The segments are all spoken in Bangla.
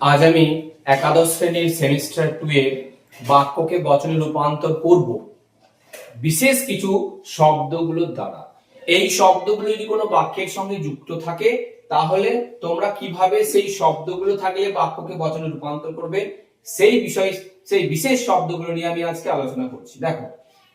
আজ আমি একাদশ শ্রেণির সেমিস্টার টু এর বাক্যকে বচনে রূপান্তর করব। বিশেষ কিছু শব্দগুলোর দ্বারা। এই শব্দগুলো যদি কোনো বাক্যের সঙ্গে যুক্ত থাকে, তাহলে তোমরা কীভাবে সেই শব্দগুলো থাকলে বাক্যকে বচনে রূপান্তর করবে? সেই বিষয়, সেই বিশেষ শব্দগুলো নিয়ে আমি আজকে আলোচনা করছি। দেখো,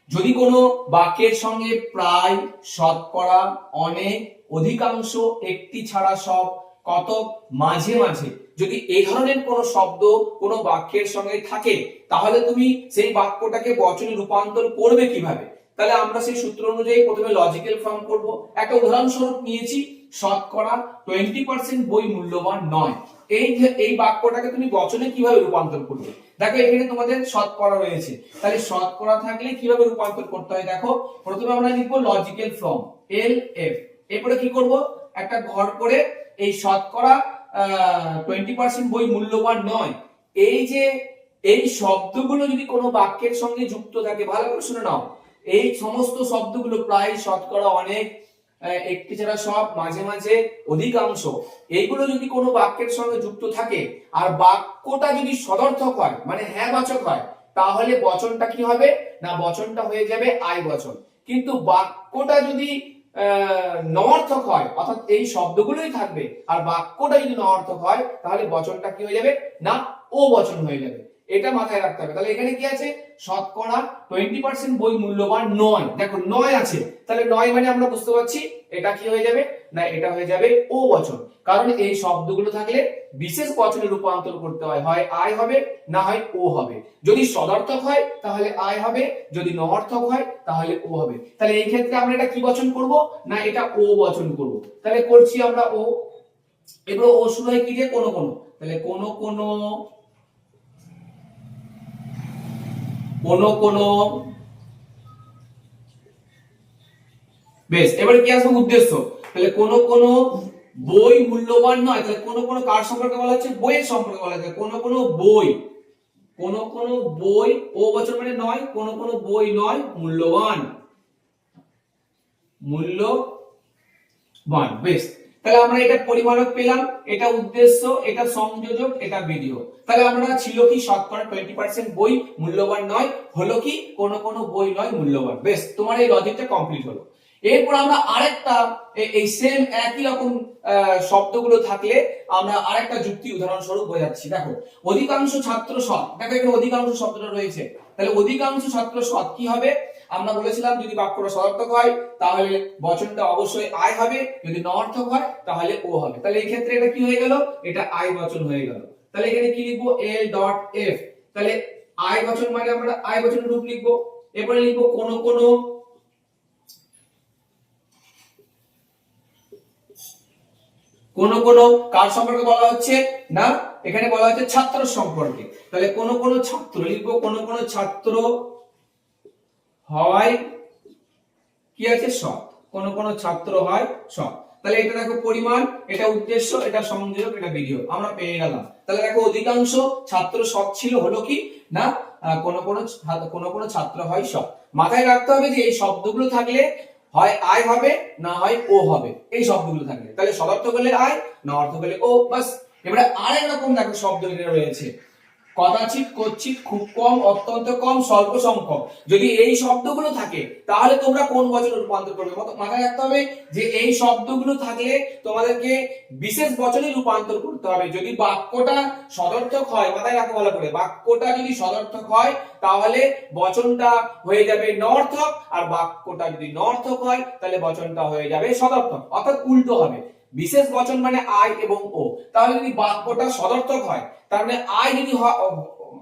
যদি কোনো বাক্যের সঙ্গে প্রায় শতকরা অনেক, অধিকাংশ একটি ছাড়া সব কত মাঝে মাঝে যদি এই ধরনের কোনো শব্দ, কোনো বাক্যের সঙ্গে থাকে, তাহলে তুমি সেই বাক্যটাকে বচনে রূপান্তর করবে কীভাবে? তাহলে আমরা সেই সূত্র অনুযায়ী প্রথমে লজিক্যাল ফর্ম করব। একটা উদাহরণস্বরূপ নিয়েছি, শতকরা টোয়েন্টি পার্সেন্ট বই মূল্যবান নয়। এই এই বাক্যটাকে তুমি বচনে কীভাবে রূপান্তর করবে? দেখো, এখানে তোমাদের শতকরা রয়েছে। তাহলে শতকরা থাকলে কীভাবে রূপান্তর করতে হয়? দেখো, প্রথমে আমরা লিখব লজিক্যাল ফর্ম এল এফ এরপরে কি করব? একটা ঘর করে এই শতকরা টোয়েন্টি পার্সেন্ট বই মূল্যবান নয়। এই যে, এই শব্দগুলো যদি কোনো বাক্যের সঙ্গে যুক্ত থাকে, ভালো করে শুনে নাও। এই সমস্ত শব্দগুলো প্রায় শতকরা অনেক একটি ছাড়া সব, মাঝে মাঝে অধিকাংশ। এইগুলো যদি কোনো বাক্যের সঙ্গে যুক্ত থাকে, আর বাক্যটা যদি সদর্থক হয় মানে হ্যাঁ বাচক হয়, তাহলে বচনটা কি হবে? না, বচনটা হয়ে যাবে আই বচন। কিন্তু বাক্যটা যদি আহ, নঅর্থক হয়। অর্থাৎ এই শব্দগুলোই থাকবে। আর বাক্যটা যদি নঅর্থক হয় তাহলে বচনটা কি হয়ে যাবে? না ও বচন হয়ে যাবে। এটা মাথায় রাখতে হবে। তাহলে এখানে কি আছে? শতকরা টোয়েন্টি পার্সেন্ট বই মূল্যবান নয়। দেখো নয় আছে। তাহলে নয় মানে আমরা বুঝতে পারছি এটা কি হয়ে যাবে? না, এটা হয়ে যাবে ও বচন। কারণ এই শব্দগুলো থাকলে বিশেষ বচনে রূপান্তর করতে হয়। হয় আয় হবে, না হয় ও হবে। যদি সদর্থক হয়, তাহলে আয় হবে। যদি নঅর্থক হয়, তাহলে ও হবে। তাহলে এই ক্ষেত্রে আমরা এটা কি বচন করব? না, এটা ও বচন করব। তাহলে করছি আমরা ও। এবার ও শুরু হয় কি দিয়ে কোনো কোনো। তাহলে কোনো কোনো কোনো কোনো। বেশ, এবার কি আসবে উদ্দেশ্য? তাহলে কোনো কোনো বই মূল্যবান নয়। তাহলে কোনো কোনো কার সম্পর্কে বলা হচ্ছে? বইয়ের সম্পর্কে বলা হচ্ছে। কোনো কোনো বই, কোনো কোনো বই ও বছর মানে নয়, কোনো কোনো বই নয়, মূল্যবান। মূল্যবান, বেশ। তাহলে আমরা এটা পরিমাণক পেলাম, এটা উদ্দেশ্য, এটা সংযোজক, এটা ভিডিও। তাহলে আমরা ছিল কি শতকরা টোয়েন্টি পার্সেন্ট বই মূল্যবান নয়, হলো কি কোন কোন বই নয়, মূল্যবান। বেশ, তোমার এই লজিকটা কমপ্লিট হলো। এরপর আমরা আরেকটা এই সেম একই রকম শব্দগুলো থাকলে আমরা আরেকটা যুক্তি উদাহরণস্বরূপ বোঝাচ্ছি দেখো, অধিকাংশ ছাত্র সৎ। দেখো, এখানে অধিকাংশ শব্দটা রয়েছে। তাহলে অধিকাংশ ছাত্র সৎ কি হবে? আমরা বলেছিলাম যদি বাক্যটা সদর্থক হয়, তাহলে বচনটা অবশ্যই আয় হবে। যদি নঅর্থক হয়, তাহলে ও হবে। তাহলে এই ক্ষেত্রে এটা কি হয়ে গেল? এটা আয় বচন হয়ে গেল। তাহলে এখানে কি লিখব? এল ডট এফ তাহলে আয় বচন মানে আমরা আয় বচনের রূপ লিখব। এরপরে লিখব কোন কোন কোন কোন কার সম্পর্কে বলা হচ্ছে? না, এখানে বলা হচ্ছে ছাত্র সম্পর্কে। তাহলে কোন কোন ছাত্র, লিখব কোন কোন ছাত্র হয়, কি আছে? সৎ। কোন কোন ছাত্র হয়, সৎ। তাহলে এটা দেখো পরিমাণ, এটা উদ্দেশ্য, এটা সংযোগ এটা ভিডিও আমরা পেয়ে গেলাম। তাহলে দেখো অধিকাংশ ছাত্র সৎ ছিল, হলো কি? না কোন কোন কোন কোন ছাত্র হয় সৎ। মাথায় রাখতে হবে যে এই শব্দগুলো থাকলে হয় আয় হবে, না হয় ও হবে। এই শব্দগুলো থাকবে। তাহলে সদর্থ হলে আয় না অর্থ হলে ও বাস, এবারে আরেক রকম দেখো শব্দ রয়েছে। কদাচিৎ কচ্ছিত খুব কম, অত্যন্ত কম, স্বল্প সংখ্যক। যদি এই শব্দগুলো থাকে, তাহলে তোমরা কোন বচনে রূপান্তর করবে? মাথায় রাখতে হবে যে এই শব্দগুলো থাকলে তোমাদেরকে বিশেষ বচনে রূপান্তর করতে হবে। যদি বাক্যটা সদর্থক হয়, মাথায় রাখো ভালো করে, বাক্যটা যদি সদর্থক হয়, তাহলে বচনটা হয়ে যাবে নর্থক, আর বাক্যটা যদি নর্থক হয়, তাহলে বচনটা হয়ে যাবে সদর্থক। অর্থাৎ উল্টো হবে। বিশেষ বচন মানে আই এবং ও। তাহলে যদি বাক্যটা সদর্থক হয় তার মানে আই যদি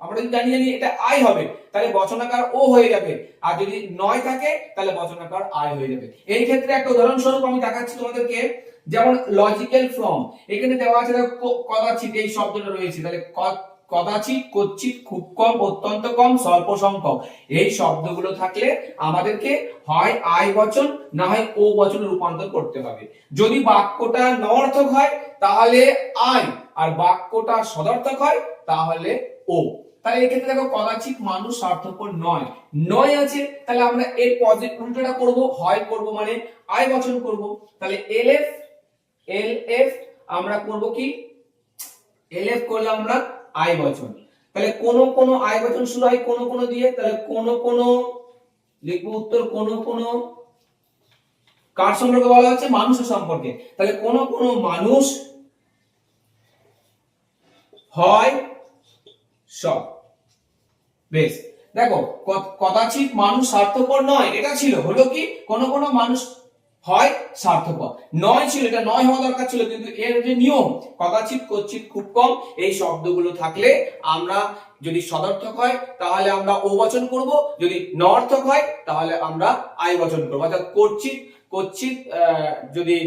আমরা যদি জানি জানি এটা আই হবে, তাহলে বচনাকার ও হয়ে যাবে। আর যদি নয় থাকে, তাহলে বচনাকার আই হয়ে যাবে। এই ক্ষেত্রে একটা উদাহরণস্বরূপ আমি দেখাচ্ছি তোমাদেরকে, যেমন লজিক্যাল ফর্ম এখানে দেওয়া আছে কদাচিত এই শব্দটা রয়েছে, তাহলে কদাচিৎ কচ্ছিত খুব কম, অত্যন্ত কম, স্বল্প সংখ্যক। এই শব্দগুলো থাকলে আমাদেরকে হয় আই বচন, না হয় ও বচনে রূপান্তর করতে হবে। যদি বাক্যটা নঅর্থক হয়, তাহলে আই আর বাক্যটা সদর্থক হয়, তাহলে ও। তাহলে এক্ষেত্রে দেখো, কদাচিৎ মানুষ স্বার্থপর নয়। নয় আছে, তাহলে আমরা এর পজিটিভ উল্টোটা করব। হয় করব মানে আই বচন করব। তাহলে এল এফ এল এফ আমরা করব কি? এলএফ করলাম আমরা আই বচন। তাহলে কোন কোন আয় বচন শুরু হয় কোন কোন দিয়ে, তাহলে কোন কোন, লিখব উত্তর কোন কোন, কার সম্পর্কে বলা হচ্ছে? মানুষের সম্পর্কে। তাহলে কোন কোন মানুষ হয় সব। বেশ। দেখো, ক- কদাচিৎ মানুষ স্বার্থপর নয়, এটা ছিল। হলো কি? কোন কোন মানুষ হয় স্বার্থপর নয় ছিল এটা নয় হওয়া দরকার ছিল কিন্তু এর যে নিয়ম কদাচিৎ কচ্ছিত খুব কম এই শব্দগুলো থাকলে আমরা যদি সদর্থক হয় তাহলে আমরা ও বচন করব যদি নর্থক হয় তাহলে আমরা আই বচন করব। অর্থাৎ কচ্ছিত আহ, যদি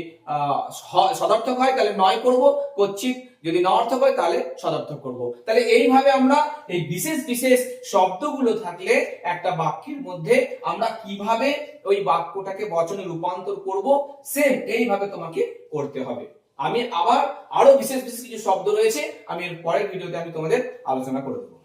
সদর্থক হয় তাহলে নয় করব কচ্ছিত যদি নর্থক হয় তাহলে সদর্থক করব। তাহলে এইভাবে আমরা এই বিশেষ বিশেষ শব্দগুলো থাকলে একটা বাক্যের মধ্যে আমরা কীভাবে ওই বাক্যটাকে বচনে রূপান্তর করব সেম এইভাবে তোমাকে করতে হবে। আমি আবার আরও বিশেষ বিশেষ কিছু শব্দ রয়েছে, আমি এর পরের ভিডিওতে আমি তোমাদের আলোচনা করে দেবো।